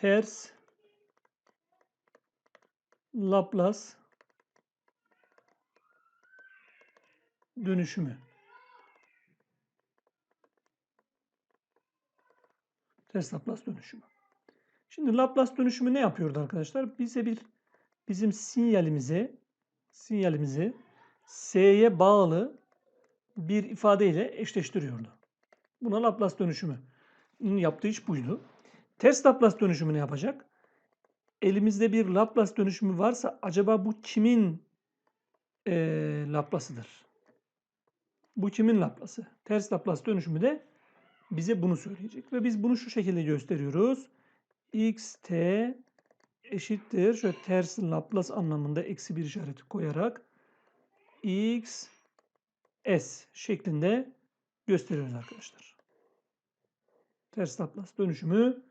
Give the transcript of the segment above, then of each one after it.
ters Laplace dönüşümü. Ters Laplace dönüşümü. Şimdi Laplace dönüşümü ne yapıyordu arkadaşlar? Bize bir bizim sinyalimizi sinyalimizi s'ye bağlı bir ifadeyle eşleştiriyordu. Buna Laplace dönüşümü yaptığı iş buydu. Ters Laplace dönüşümü ne yapacak? Elimizde bir Laplace dönüşümü varsa acaba bu kimin e, Laplace'ıdır? Bu kimin Laplace'ı? Ters Laplace dönüşümü de bize bunu söyleyecek. Ve biz bunu şu şekilde gösteriyoruz. x, t eşittir. Şöyle ters Laplace anlamında eksi bir işareti koyarak x, s şeklinde gösteriyoruz arkadaşlar. Ters Laplace dönüşümü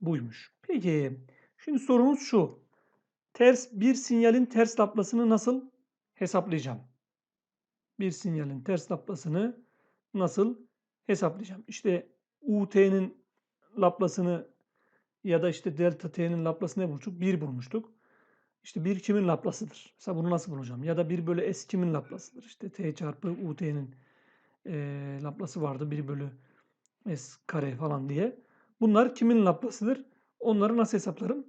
buymuş. Peki şimdi sorumuz şu. Ters bir sinyalin ters Laplace'ını nasıl hesaplayacağım? Bir sinyalin ters Laplace'ını nasıl hesaplayacağım? İşte UT'nin Laplace'ını ya da işte delta t'nin Laplace'ını ne bulmuştuk? 1 bulmuştuk. İşte 1 kimin Laplace'ıdır? Mesela bunu nasıl bulacağım? Ya da 1 bölü s kimin Laplace'ıdır? İşte t çarpı ut'nin e, Laplace'ı vardı. 1 bölü s kare falan diye. Bunlar kimin Laplace'ıdır? Onları nasıl hesaplarım?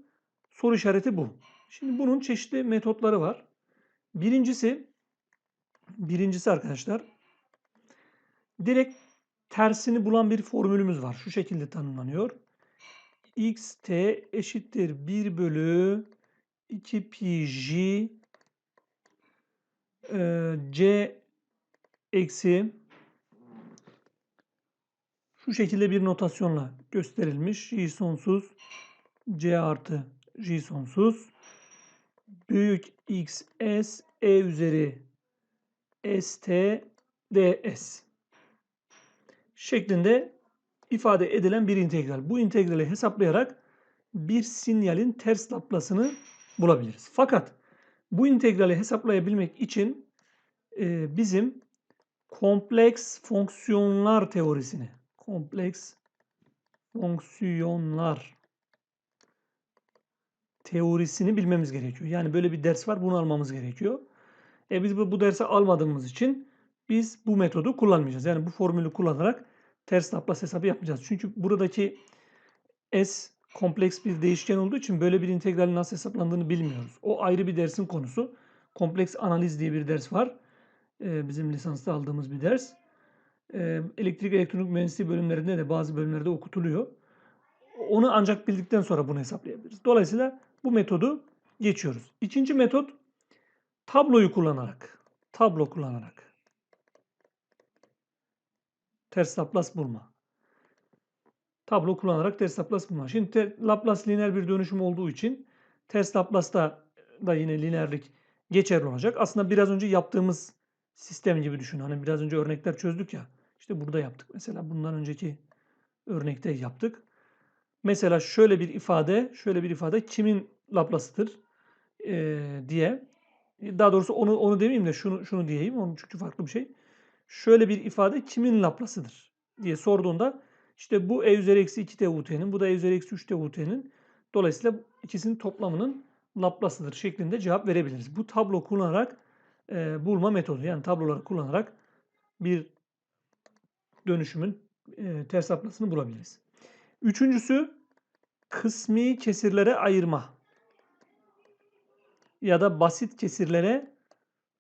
Soru işareti bu. Şimdi bunun çeşitli metotları var. Birincisi birincisi arkadaşlar direkt tersini bulan bir formülümüz var. Şu şekilde tanımlanıyor. x t eşittir 1 bölü 2 pi j e, c eksi şu şekilde bir notasyonla gösterilmiş. J sonsuz C artı J sonsuz büyük X S E üzeri S T D S şeklinde ifade edilen bir integral. Bu integrali hesaplayarak bir sinyalin ters Laplace'ını bulabiliriz. Fakat bu integrali hesaplayabilmek için e, bizim kompleks fonksiyonlar teorisini kompleks fonksiyonlar teorisini bilmemiz gerekiyor. Yani böyle bir ders var bunu almamız gerekiyor. E biz bu, bu dersi almadığımız için biz bu metodu kullanmayacağız. Yani bu formülü kullanarak ters Laplace hesabı yapmayacağız. Çünkü buradaki s kompleks bir değişken olduğu için böyle bir integralin nasıl hesaplandığını bilmiyoruz. O ayrı bir dersin konusu. Kompleks analiz diye bir ders var. Ee, bizim lisansta aldığımız bir ders elektrik elektronik mühendisliği bölümlerinde de bazı bölümlerde okutuluyor. Onu ancak bildikten sonra bunu hesaplayabiliriz. Dolayısıyla bu metodu geçiyoruz. İkinci metot tabloyu kullanarak. Tablo kullanarak. Ters Laplace bulma. Tablo kullanarak ters Laplace bulma. Şimdi ter, Laplace lineer bir dönüşüm olduğu için ters Laplace'da da yine lineerlik geçerli olacak. Aslında biraz önce yaptığımız sistem gibi düşün. Hani biraz önce örnekler çözdük ya. İşte burada yaptık. Mesela bundan önceki örnekte yaptık. Mesela şöyle bir ifade, şöyle bir ifade kimin Laplace'ıdır e, diye. Daha doğrusu onu onu demeyeyim de şunu şunu diyeyim. Onun çünkü farklı bir şey. Şöyle bir ifade kimin Laplace'ıdır diye sorduğunda işte bu e üzeri eksi 2 t ut'nin, bu da e üzeri eksi 3 t ut'nin. Dolayısıyla ikisinin toplamının Laplace'ıdır şeklinde cevap verebiliriz. Bu tablo kullanarak e, bulma metodu. Yani tabloları kullanarak bir dönüşümün e, ters aplasını bulabiliriz. Üçüncüsü kısmi kesirlere ayırma ya da basit kesirlere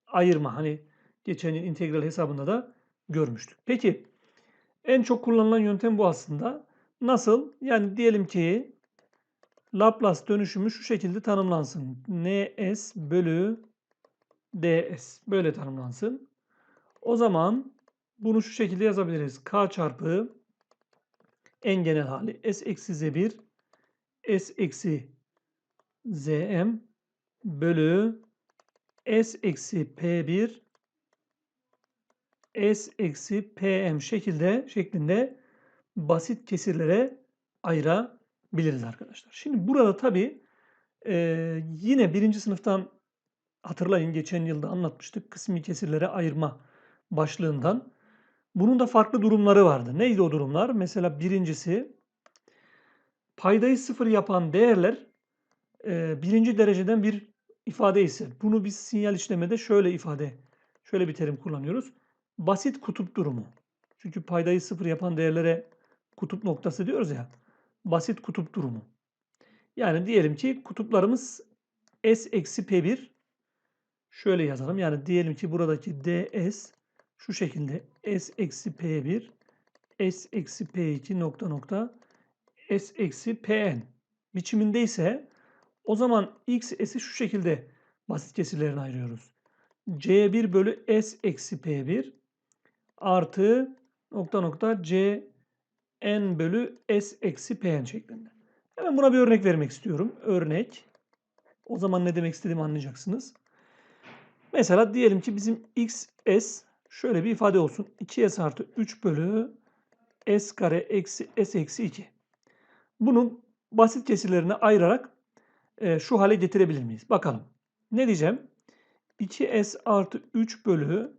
ayırma. Hani geçen yıl integral hesabında da görmüştük. Peki en çok kullanılan yöntem bu aslında. Nasıl? Yani diyelim ki Laplace dönüşümü şu şekilde tanımlansın. Ns bölü ds böyle tanımlansın. O zaman bunu şu şekilde yazabiliriz. K çarpı en genel hali S eksi Z1 S eksi Zm bölü S eksi P1 S eksi PM şekilde şeklinde basit kesirlere ayırabiliriz arkadaşlar. Şimdi burada tabi e, yine birinci sınıftan hatırlayın geçen yılda anlatmıştık kısmi kesirlere ayırma başlığından bunun da farklı durumları vardı. Neydi o durumlar? Mesela birincisi paydayı sıfır yapan değerler e, birinci dereceden bir ifade ise bunu biz sinyal işlemede şöyle ifade, şöyle bir terim kullanıyoruz. Basit kutup durumu. Çünkü paydayı sıfır yapan değerlere kutup noktası diyoruz ya. Basit kutup durumu. Yani diyelim ki kutuplarımız S eksi P1 şöyle yazalım. Yani diyelim ki buradaki ds şu şekilde S eksi P1 S eksi P2 nokta nokta S eksi Pn biçimindeyse o zaman x s'i şu şekilde basit kesirlerine ayırıyoruz. C1 bölü S eksi P1 artı nokta nokta C n bölü S eksi Pn şeklinde. Hemen buna bir örnek vermek istiyorum. Örnek. O zaman ne demek istediğimi anlayacaksınız. Mesela diyelim ki bizim x s şöyle bir ifade olsun. 2s artı 3 bölü s kare eksi s eksi 2. Bunu basit kesirlerine ayırarak e, şu hale getirebilir miyiz? Bakalım. Ne diyeceğim? 2s artı 3 bölü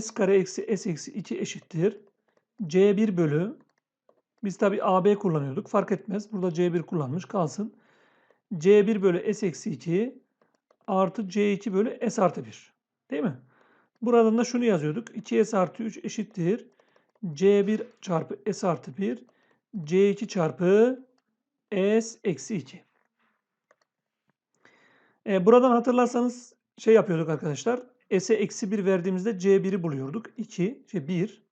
s kare eksi s eksi 2 eşittir. c1 bölü biz tabi AB kullanıyorduk. Fark etmez. Burada C1 kullanmış kalsın. C1 bölü S eksi 2 artı C2 bölü S artı 1. Değil mi? Buradan da şunu yazıyorduk. 2S artı 3 eşittir. C1 çarpı S artı 1. C2 çarpı S eksi 2. E, buradan hatırlarsanız şey yapıyorduk arkadaşlar. S'e eksi 1 verdiğimizde C1'i buluyorduk. 2, şey 1.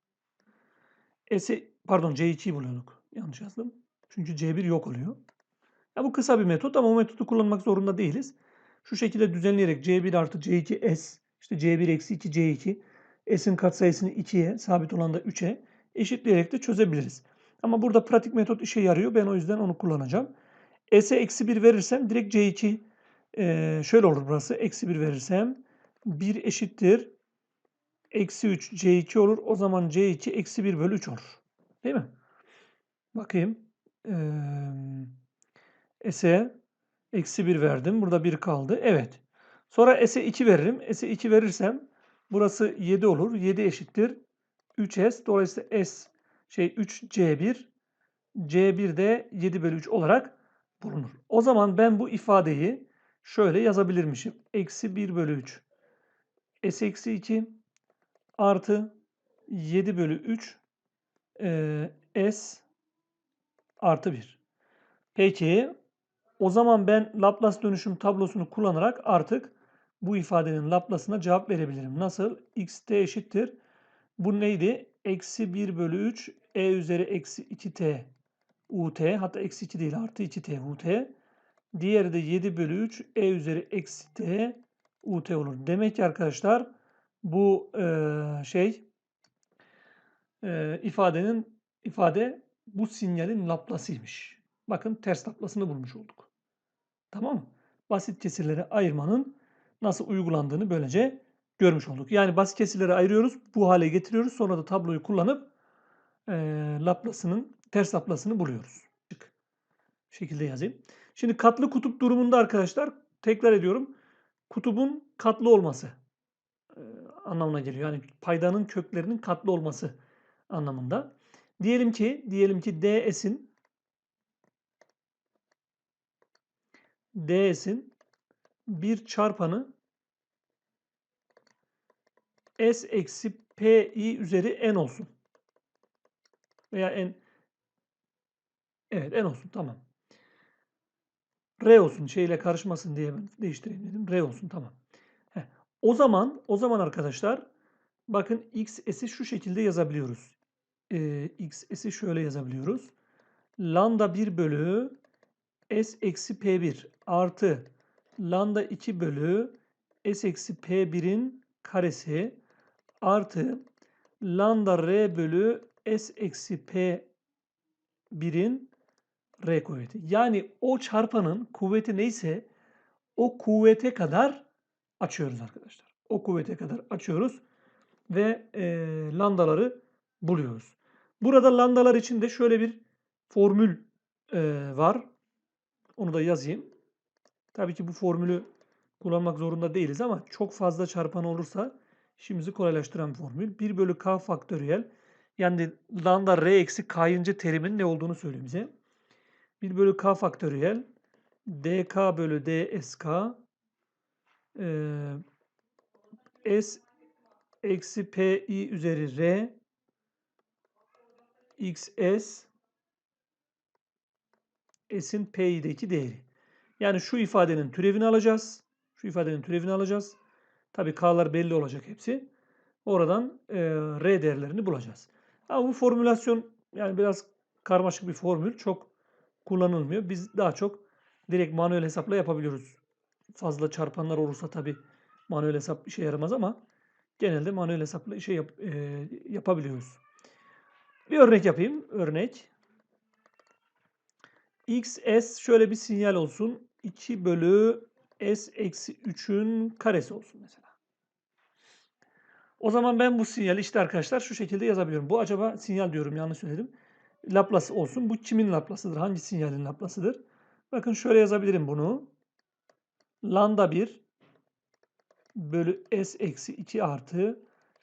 S'e pardon C2'yi buluyorduk. Yanlış yazdım. Çünkü C1 yok oluyor. Ya bu kısa bir metot ama o metodu kullanmak zorunda değiliz. Şu şekilde düzenleyerek C1 artı C2 S işte C1 eksi 2 C2 S'in katsayısını 2'ye sabit olan da 3'e eşitleyerek de çözebiliriz. Ama burada pratik metot işe yarıyor. Ben o yüzden onu kullanacağım. S'e eksi 1 verirsem direkt C2 e, şöyle olur burası. Eksi 1 verirsem 1 eşittir. Eksi 3 C2 olur. O zaman C2 eksi 1 bölü 3 olur. Değil mi? Bakayım. Ee, S'e eksi 1 verdim. Burada 1 kaldı. Evet. Sonra S'e 2 veririm. S'e 2 verirsem burası 7 olur. 7 eşittir. 3S. Dolayısıyla S şey 3C1 C1 de 7 bölü 3 olarak bulunur. O zaman ben bu ifadeyi şöyle yazabilirmişim. Eksi 1 bölü 3 S eksi 2 artı 7 bölü 3 e, S artı 1. Peki o zaman ben Laplace dönüşüm tablosunu kullanarak artık bu ifadenin Laplace'ına cevap verebilirim. Nasıl? xt eşittir. Bu neydi? Eksi 1 bölü 3 e üzeri eksi 2t ut hatta eksi 2 değil artı 2t ut. Diğeri de 7 bölü 3 e üzeri eksi t ut olur. Demek ki arkadaşlar bu e, şey e, ifadenin ifade bu sinyalin Laplace'ıymış. Bakın ters Laplace'ını bulmuş olduk. Tamam mı? Basit kesirlere ayırmanın nasıl uygulandığını böylece görmüş olduk. Yani basit kesirleri ayırıyoruz, bu hale getiriyoruz. Sonra da tabloyu kullanıp e, Laplace'ının ters Laplace'ını buluyoruz. Bu şekilde yazayım. Şimdi katlı kutup durumunda arkadaşlar tekrar ediyorum. Kutubun katlı olması e, anlamına geliyor. Yani paydanın köklerinin katlı olması anlamında. Diyelim ki diyelim ki ds'in ds'in bir çarpanı s eksi pi üzeri n olsun. Veya n evet n olsun tamam. R olsun şeyle karışmasın diye ben değiştireyim dedim. R olsun tamam. Heh. O zaman o zaman arkadaşlar bakın x s'i şu şekilde yazabiliyoruz e, x s'i şöyle yazabiliyoruz. Lambda 1 bölü s eksi p1 artı lambda 2 bölü s eksi p1'in karesi artı lambda r bölü s eksi p1'in r kuvveti. Yani o çarpanın kuvveti neyse o kuvvete kadar açıyoruz arkadaşlar. O kuvvete kadar açıyoruz ve e, lambdaları buluyoruz. Burada lambdalar için de şöyle bir formül e, var. Onu da yazayım. Tabii ki bu formülü kullanmak zorunda değiliz ama çok fazla çarpan olursa işimizi kolaylaştıran formül. 1 bölü k faktöriyel yani lambda r eksi k'yıncı terimin ne olduğunu söylüyor bize. 1 bölü k faktöriyel dk bölü dsk eee, s eksi pi üzeri r xs s'in pi'deki değeri. Yani şu ifadenin türevini alacağız. Şu ifadenin türevini alacağız. Tabii k'lar belli olacak hepsi. Oradan eee, r değerlerini bulacağız. Ama bu formülasyon yani biraz karmaşık bir formül. Çok kullanılmıyor. Biz daha çok direkt manuel hesapla yapabiliyoruz. Fazla çarpanlar olursa tabii manuel hesap işe yaramaz ama genelde manuel hesapla şey yap, eee, yapabiliyoruz. Bir örnek yapayım. Örnek. xs şöyle bir sinyal olsun. 2 bölü s eksi 3'ün karesi olsun mesela. O zaman ben bu sinyali işte arkadaşlar şu şekilde yazabiliyorum. Bu acaba sinyal diyorum yanlış söyledim. Laplace olsun. Bu kimin Laplace'ıdır? Hangi sinyalin Laplace'ıdır? Bakın şöyle yazabilirim bunu. Lambda 1 bölü s eksi 2 artı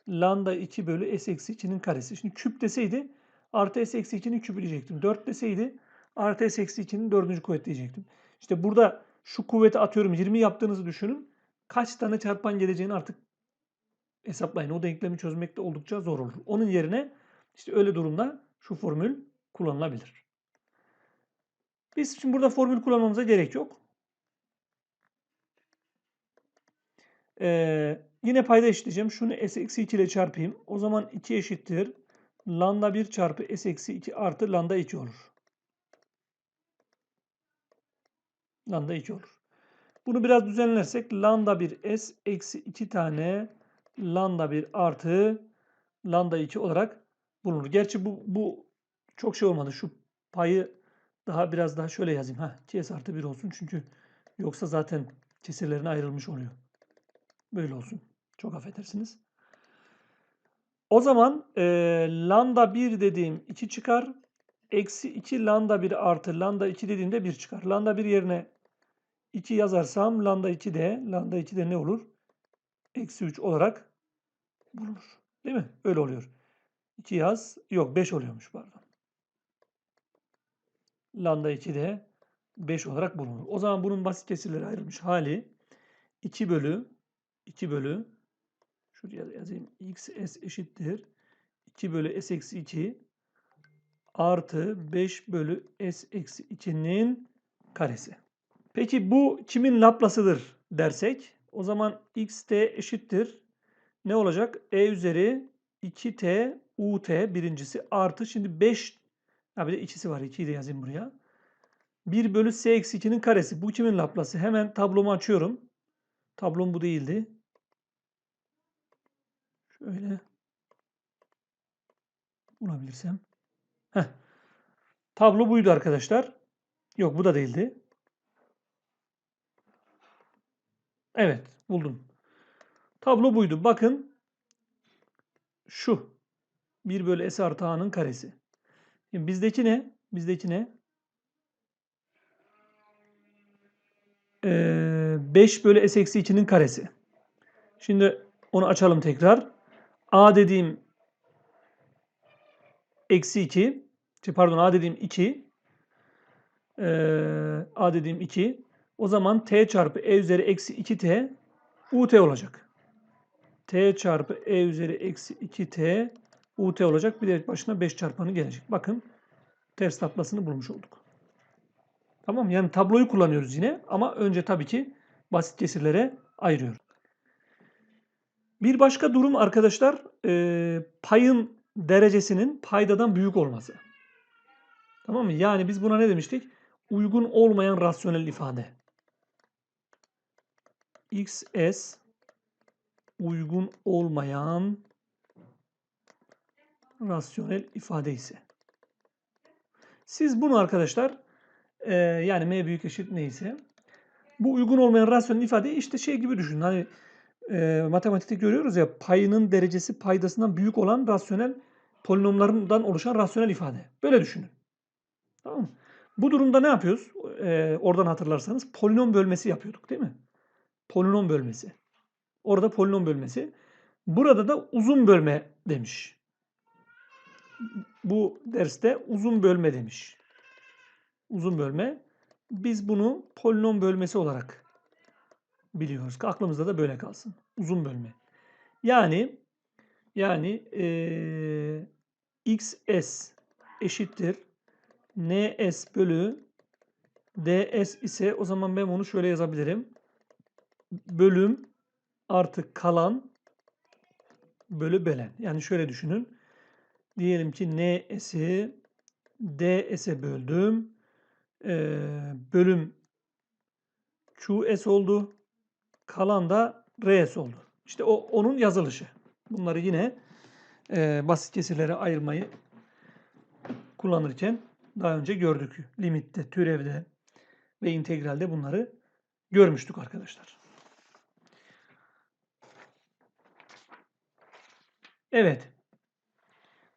lambda 2 bölü s eksi 2'nin karesi. Şimdi küp deseydi artı s eksi 2'nin küpü diyecektim. 4 deseydi artı s eksi 2'nin dördüncü kuvveti diyecektim. İşte burada şu kuvveti atıyorum 20 yaptığınızı düşünün. Kaç tane çarpan geleceğini artık hesaplayın. O denklemi çözmek de oldukça zor olur. Onun yerine işte öyle durumda şu formül kullanılabilir. Biz şimdi burada formül kullanmamıza gerek yok. Ee, yine payda eşitleyeceğim. Şunu s eksi 2 ile çarpayım. O zaman 2 eşittir. Lambda 1 çarpı s eksi 2 artı lambda 2 olur. Lambda 2 olur. Bunu biraz düzenlersek lambda 1 s eksi 2 tane lambda 1 artı lambda 2 olarak bulunur. Gerçi bu, bu çok şey olmadı. Şu payı daha biraz daha şöyle yazayım. Ha, 2s artı 1 olsun. Çünkü yoksa zaten kesirlerine ayrılmış oluyor. Böyle olsun. Çok affedersiniz. O zaman e, lambda 1 dediğim 2 çıkar. Eksi 2 lambda 1 artı lambda 2 dediğimde 1 çıkar. Lambda 1 yerine 2 yazarsam lambda 2 de lambda 2 de ne olur? Eksi 3 olarak bulunur. Değil mi? Öyle oluyor. 2 yaz. Yok 5 oluyormuş pardon. Lambda 2 de 5 olarak bulunur. O zaman bunun basit kesirlere ayrılmış hali 2 bölü 2 bölü şuraya yazayım. x s eşittir. 2 bölü s eksi 2 artı 5 bölü s eksi 2'nin karesi. Peki bu kimin Laplace'ıdır dersek o zaman xt eşittir. Ne olacak? e üzeri 2t ut birincisi artı şimdi 5 ha bir de ikisi var. 2'yi de yazayım buraya. 1 bölü s eksi 2'nin karesi. Bu kimin Laplace'ı? Hemen tablomu açıyorum. Tablom bu değildi. Şöyle bulabilirsem. Heh. Tablo buydu arkadaşlar. Yok bu da değildi. Evet buldum. Tablo buydu. Bakın şu 1 bölü s artı a'nın karesi. Şimdi bizdeki ne? Bizdeki ne? Ee, 5 bölü s eksi 2'nin karesi. Şimdi onu açalım tekrar. a dediğim eksi 2. Pardon a dediğim 2. Ee, a dediğim 2. O zaman t çarpı e üzeri eksi 2t ut olacak. t çarpı e üzeri eksi 2t ut olacak. Bir de başına 5 çarpanı gelecek. Bakın ters taplasını bulmuş olduk. Tamam Yani tabloyu kullanıyoruz yine ama önce tabii ki basit kesirlere ayırıyoruz. Bir başka durum arkadaşlar e, payın derecesinin paydadan büyük olması. Tamam mı? Yani biz buna ne demiştik? Uygun olmayan rasyonel ifade. XS uygun olmayan rasyonel ifade ise. Siz bunu arkadaşlar e, yani m büyük eşit neyse bu uygun olmayan rasyonel ifadeyi işte şey gibi düşünün. Hani e, matematikte görüyoruz ya payının derecesi paydasından büyük olan rasyonel polinomlarından oluşan rasyonel ifade. Böyle düşünün. Tamam mı? Bu durumda ne yapıyoruz? E, oradan hatırlarsanız polinom bölmesi yapıyorduk değil mi? Polinom bölmesi. Orada polinom bölmesi. Burada da uzun bölme demiş. Bu derste uzun bölme demiş. Uzun bölme. Biz bunu polinom bölmesi olarak biliyoruz. Aklımızda da böyle kalsın. Uzun bölme. Yani yani eee xs eşittir ns bölü ds ise o zaman ben bunu şöyle yazabilirim. Bölüm artı kalan bölü belen. Yani şöyle düşünün. Diyelim ki ns'i ds'e böldüm. Ee, bölüm qs oldu. Kalan da rs oldu. İşte o onun yazılışı. Bunları yine e, basit kesirlere ayırmayı kullanırken daha önce gördük. Limitte, türevde ve integralde bunları görmüştük arkadaşlar. Evet.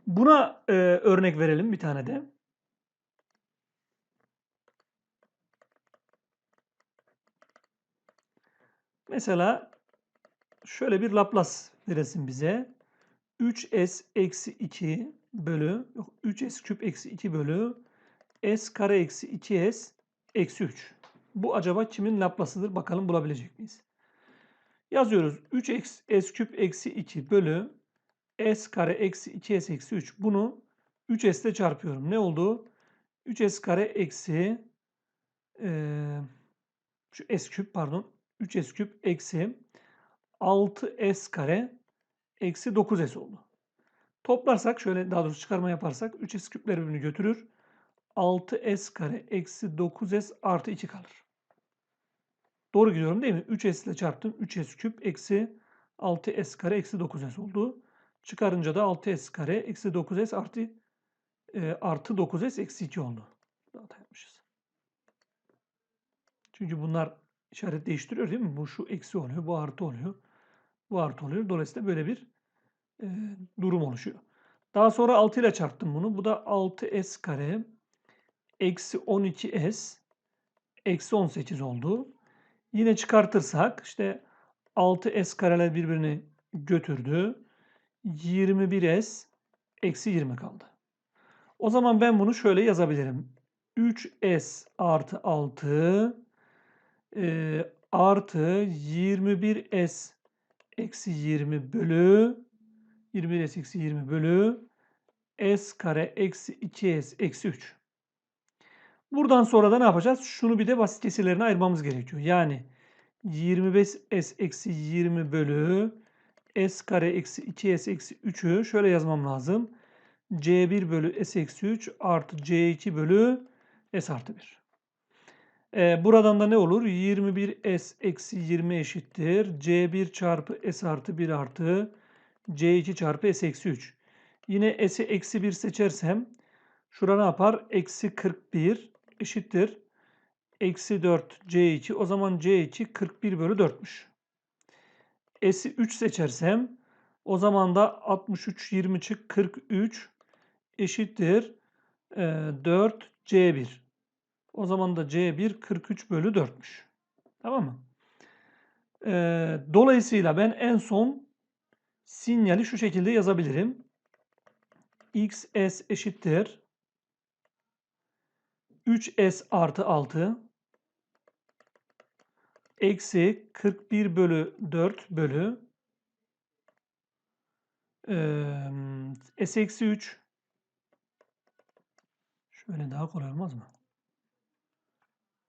Buna e, örnek verelim bir tane de. Mesela şöyle bir Laplace veresin bize. 3s eksi 2 bölü yok 3s küp eksi 2 bölü s kare eksi 2s eksi 3. Bu acaba kimin Laplace'ıdır? Bakalım bulabilecek miyiz? Yazıyoruz. 3s s küp eksi 2 bölü s kare eksi 2s eksi 3. Bunu 3s ile çarpıyorum. Ne oldu? 3s kare eksi e, şu s küp pardon 3s küp eksi 6s kare eksi 9s oldu. Toplarsak şöyle daha doğrusu çıkarma yaparsak 3s küpler birbirini götürür. 6s kare eksi 9s artı 2 kalır. Doğru gidiyorum değil mi? 3s ile çarptım. 3s küp eksi 6s kare eksi 9s oldu. Çıkarınca da 6s kare eksi 9s artı e, artı 9s eksi 2 oldu. Hata yapmışız. Çünkü bunlar işaret değiştiriyor değil mi? Bu şu eksi oluyor, bu artı oluyor. Bu artı oluyor. Dolayısıyla böyle bir e, durum oluşuyor. Daha sonra 6 ile çarptım bunu. Bu da 6s kare eksi 12s eksi 18 oldu. Yine çıkartırsak işte 6s kareler birbirini götürdü. 21s eksi 20 kaldı. O zaman ben bunu şöyle yazabilirim. 3s artı 6 e, artı 21s eksi 20 bölü 21s eksi 20 bölü s kare eksi 2s eksi 3. Buradan sonra da ne yapacağız? Şunu bir de basit kesirlerine ayırmamız gerekiyor. Yani 25s eksi 20 bölü s kare eksi 2s eksi 3'ü şöyle yazmam lazım. c1 bölü s eksi 3 artı c2 bölü s artı 1. Ee, buradan da ne olur? 21s eksi 20 eşittir. c1 çarpı s artı 1 artı c2 çarpı s eksi 3. Yine s'i eksi 1 seçersem şura ne yapar? Eksi 41 eşittir. Eksi 4 c2. O zaman c2 41 bölü 4'müş. S'i 3 seçersem o zaman da 63 20 çık 43 eşittir e, 4 C1. O zaman da C1 43 bölü 4'müş. Tamam mı? E, dolayısıyla ben en son sinyali şu şekilde yazabilirim. XS eşittir 3S artı 6 eksi 41 bölü 4 bölü s eksi 3 şöyle daha kolay olmaz mı?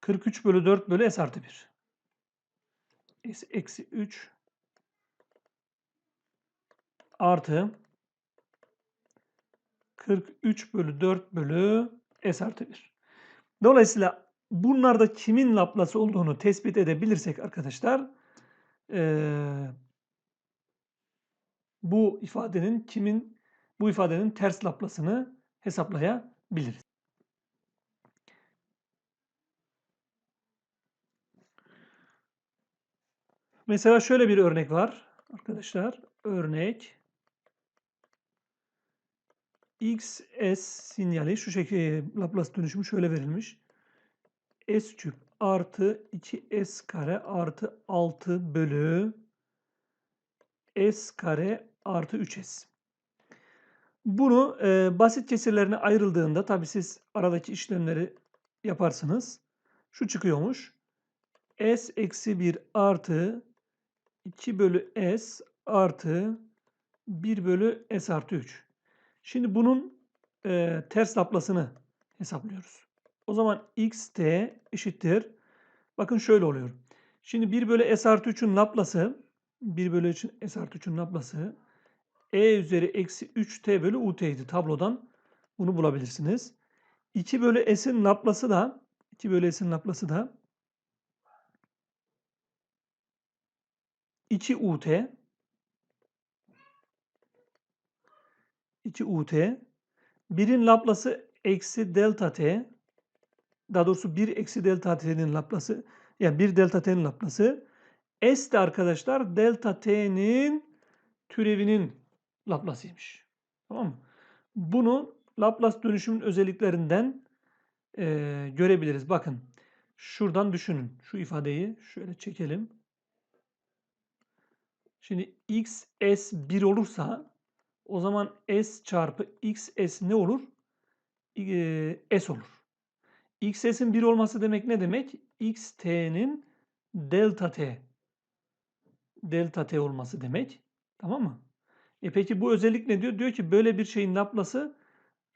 43 bölü 4 bölü s artı 1 s eksi 3 artı 43 bölü 4 bölü s artı 1. Dolayısıyla bunlarda kimin Laplace olduğunu tespit edebilirsek arkadaşlar e, bu ifadenin kimin bu ifadenin ters Laplace'ını hesaplayabiliriz. Mesela şöyle bir örnek var arkadaşlar. Örnek x s sinyali şu şekilde Laplace dönüşümü şöyle verilmiş s küp artı 2s kare artı 6 bölü s kare artı 3s. Bunu e, basit kesirlerine ayrıldığında tabi siz aradaki işlemleri yaparsınız. Şu çıkıyormuş. S eksi 1 artı 2 bölü S artı 1 bölü S artı 3. Şimdi bunun e, ters laplasını hesaplıyoruz. O zaman xt eşittir. Bakın şöyle oluyor. Şimdi 1 bölü S artı 3'ün laplası 1 bölü 3'ün S artı 3'ün laplası E üzeri eksi 3T bölü UT idi. Tablodan bunu bulabilirsiniz. 2 bölü S'in laplası da 2 bölü S'in laplası da 2 UT 2 UT 1'in laplası eksi delta T daha doğrusu 1 eksi delta T'nin laplası yani 1 delta T'nin laplası S de arkadaşlar delta T'nin türevinin laplasıymış. Tamam mı? Bunu Laplace dönüşümün özelliklerinden e, görebiliriz. Bakın şuradan düşünün. Şu ifadeyi şöyle çekelim. Şimdi x s 1 olursa o zaman s çarpı x s ne olur? E, s olur. X s'in 1 olması demek ne demek? x t'nin delta t delta t olması demek. Tamam mı? E peki bu özellik ne diyor? Diyor ki böyle bir şeyin laplası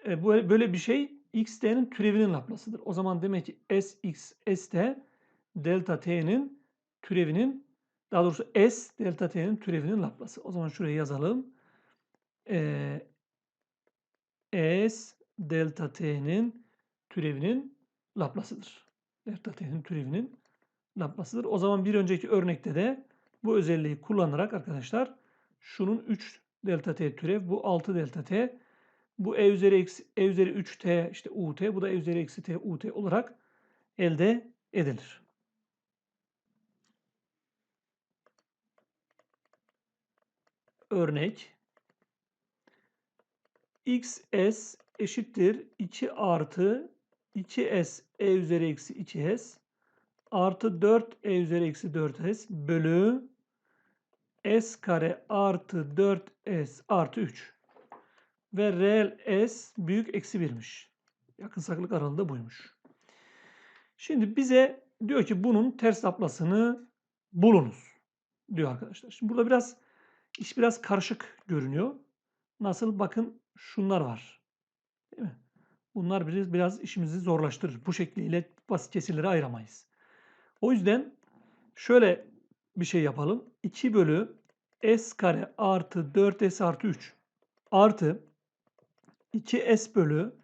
e, böyle bir şey x t'nin türevinin laplasıdır. O zaman demek ki s x s t delta t'nin türevinin daha doğrusu s delta t'nin türevinin laplası. O zaman şuraya yazalım. Ee, s delta t'nin türevinin laplasıdır. Delta t'nin türevinin laplasıdır. O zaman bir önceki örnekte de bu özelliği kullanarak arkadaşlar şunun 3 delta t türev, bu 6 delta t, bu e üzeri, eksi, e üzeri 3t işte ut, bu da e üzeri eksi t ut olarak elde edilir. Örnek xs eşittir 2 artı 2s e üzeri eksi 2s artı 4 e üzeri eksi 4s bölü s kare artı 4s artı 3. Ve reel s büyük eksi 1'miş. Yakınsaklık aralığı buymuş. Şimdi bize diyor ki bunun ters laplasını bulunuz diyor arkadaşlar. Şimdi burada biraz iş biraz karışık görünüyor. Nasıl? Bakın şunlar var. Değil mi? Bunlar biraz, biraz işimizi zorlaştırır. Bu şekliyle basit kesirleri ayıramayız. O yüzden şöyle bir şey yapalım. 2 bölü s kare artı 4s artı 3 artı 2s bölü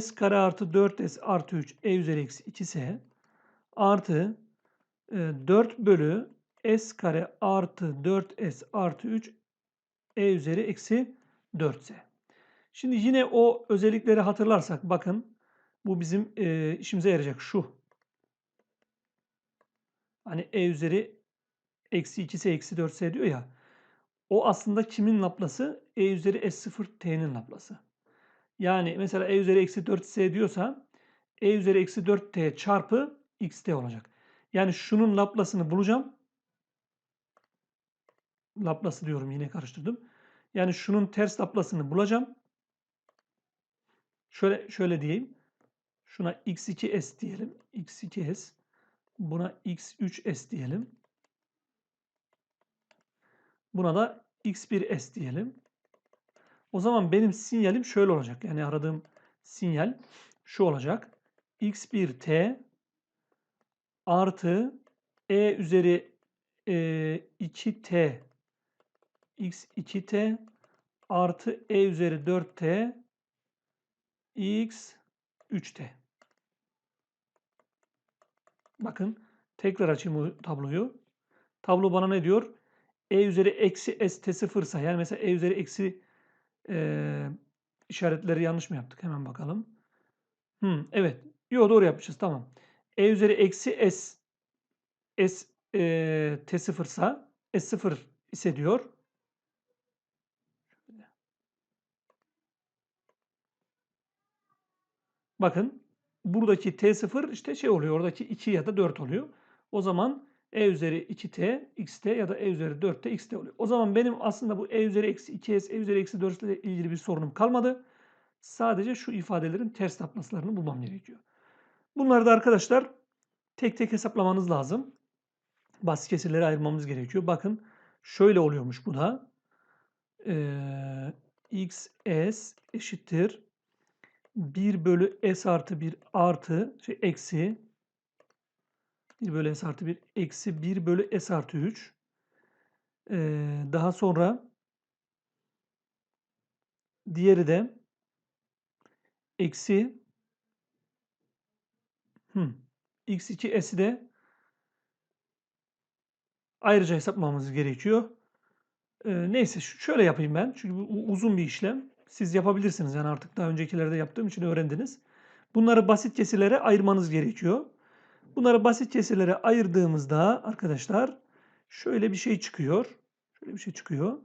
s kare artı 4s artı 3 e üzeri eksi 2s artı 4 e, bölü s kare artı 4s artı 3 e üzeri eksi 4s. Şimdi yine o özellikleri hatırlarsak bakın bu bizim e, işimize yarayacak şu. Hani e üzeri eksi 2s eksi 4s diyor ya. O aslında kimin laplası? e üzeri s0 t'nin laplası. Yani mesela e üzeri eksi 4s diyorsa e üzeri eksi 4t çarpı xt olacak. Yani şunun laplasını bulacağım. Laplası diyorum yine karıştırdım. Yani şunun ters laplasını bulacağım. Şöyle şöyle diyeyim. Şuna x2s diyelim. x2s. Buna x3s diyelim. Buna da x1s diyelim. O zaman benim sinyalim şöyle olacak. Yani aradığım sinyal şu olacak. x1t artı e üzeri e, 2t x2t artı e üzeri 4t x 3t. Bakın tekrar açayım bu tabloyu. Tablo bana ne diyor? e üzeri eksi st sıfırsa yani mesela e üzeri eksi e, işaretleri yanlış mı yaptık? Hemen bakalım. Hmm, evet. Yo doğru yapmışız. Tamam. e üzeri eksi s s e, t sıfırsa s sıfır ise diyor. Bakın buradaki t0 işte şey oluyor. Oradaki 2 ya da 4 oluyor. O zaman e üzeri 2t xt ya da e üzeri 4t xt oluyor. O zaman benim aslında bu e üzeri eksi 2s, e üzeri eksi 4 ile ilgili bir sorunum kalmadı. Sadece şu ifadelerin ters tapmaslarını bulmam gerekiyor. Bunları da arkadaşlar tek tek hesaplamanız lazım. Basit kesirleri ayırmamız gerekiyor. Bakın şöyle oluyormuş bu da. Ee, xs eşittir 1 bölü s artı 1 artı şey, eksi 1 bölü s artı 1 eksi 1 bölü s artı 3. Ee, daha sonra diğeri de eksi hmm, x2 s'i de ayrıca hesaplamamız gerekiyor. Ee, neyse şöyle yapayım ben. Çünkü bu uzun bir işlem. Siz yapabilirsiniz. Yani artık daha öncekilerde yaptığım için öğrendiniz. Bunları basit kesirlere ayırmanız gerekiyor. Bunları basit kesirlere ayırdığımızda arkadaşlar şöyle bir şey çıkıyor. Şöyle bir şey çıkıyor.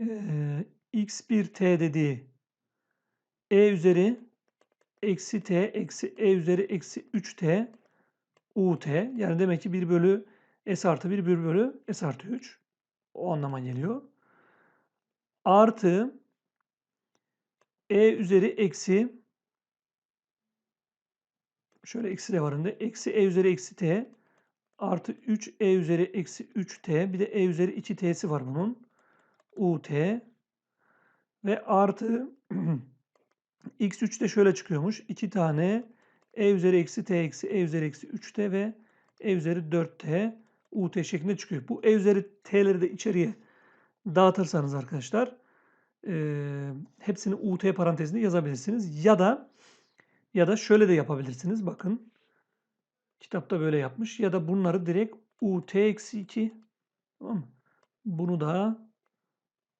Ee, x1t dediği e üzeri eksi t eksi e üzeri eksi 3t ut. Yani demek ki 1 bölü s artı 1, 1 bölü s artı 3. O anlama geliyor. Artı e üzeri eksi şöyle eksi de var önünde. Eksi e üzeri eksi t artı 3 e üzeri eksi 3t bir de e üzeri 2t'si var bunun. ut ve artı x3 de şöyle çıkıyormuş. 2 tane e üzeri eksi t eksi e üzeri eksi 3t ve e üzeri 4t ut şeklinde çıkıyor. Bu e üzeri t'leri de içeriye dağıtırsanız arkadaşlar e, hepsini ut parantezinde yazabilirsiniz. Ya da ya da şöyle de yapabilirsiniz. Bakın kitapta böyle yapmış. Ya da bunları direkt ut eksi 2 tamam mı? Bunu da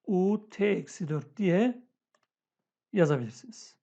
ut eksi 4 diye yazabilirsiniz.